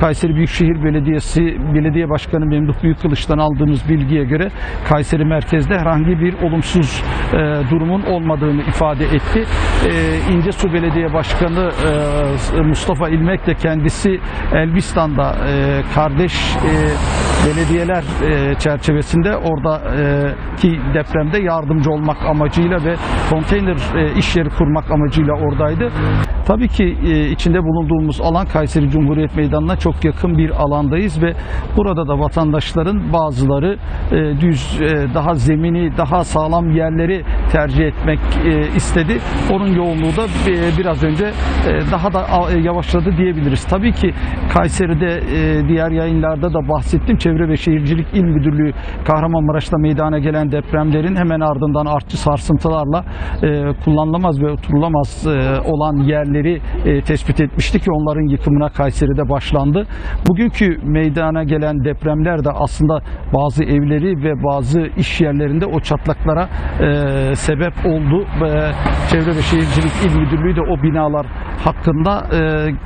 Kayseri Büyükşehir Belediyesi Belediye Başkanı Memduh Büyükkılıç'tan aldığımız bilgiye göre Kayseri merkezde herhangi bir olumsuz e, durumun olmadığını ifade etti. E, İncesu Belediye Başkanı e, Mustafa İlmek de kendisi Elbistan'da e, kardeş e, belediyeler e, çerçevesinde oradaki depremde yardımcı olmak amacıyla ve konteyner e, iş yeri kurmak amacıyla oradaydı. Tabii ki e, içinde bulunduğumuz alan Kayseri Cumhuriyet Meydanı'na çok yakın bir alandayız ve burada da vatandaşların bazıları e, düz, e, daha zemini, daha sağlam yerleri tercih etmek e, istedi. Onun yoğunluğu da e, biraz önce e, daha da yavaşladı diyebiliriz. Tabii ki Kayseri'de diğer yayınlarda da bahsettim. Çevre ve Şehircilik İl Müdürlüğü Kahramanmaraş'ta meydana gelen depremlerin hemen ardından artçı sarsıntılarla kullanılamaz ve oturulamaz olan yerleri tespit etmişti ki onların yıkımına Kayseri'de başlandı. Bugünkü meydana gelen depremler de aslında bazı evleri ve bazı iş yerlerinde o çatlaklara e, sebep oldu. Ve Çevre ve Şehircilik İl Müdürlüğü de o binalar hakkında e,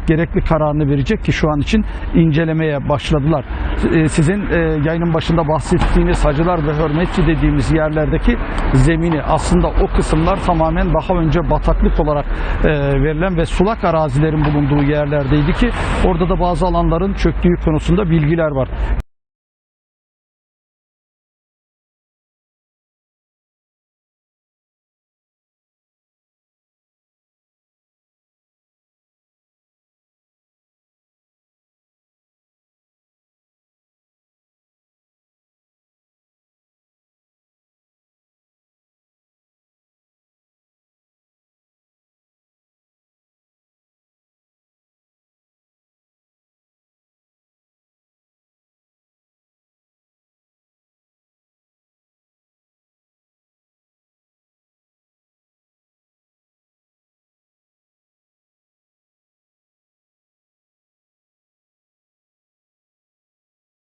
gerekli kararını verecek ki şu an için incelemeye başladılar. E, sizin e, yayının başında bahsettiğiniz Hacılar ve Hürmetçi dediğimiz yerlerdeki zemini aslında o kısımlar tamamen daha önce bataklık olarak e, verilen ve sulak arazilerin bulunduğu yerlerdeydi ki orada da bazı alanların çöktüğü konusunda bilgiler var.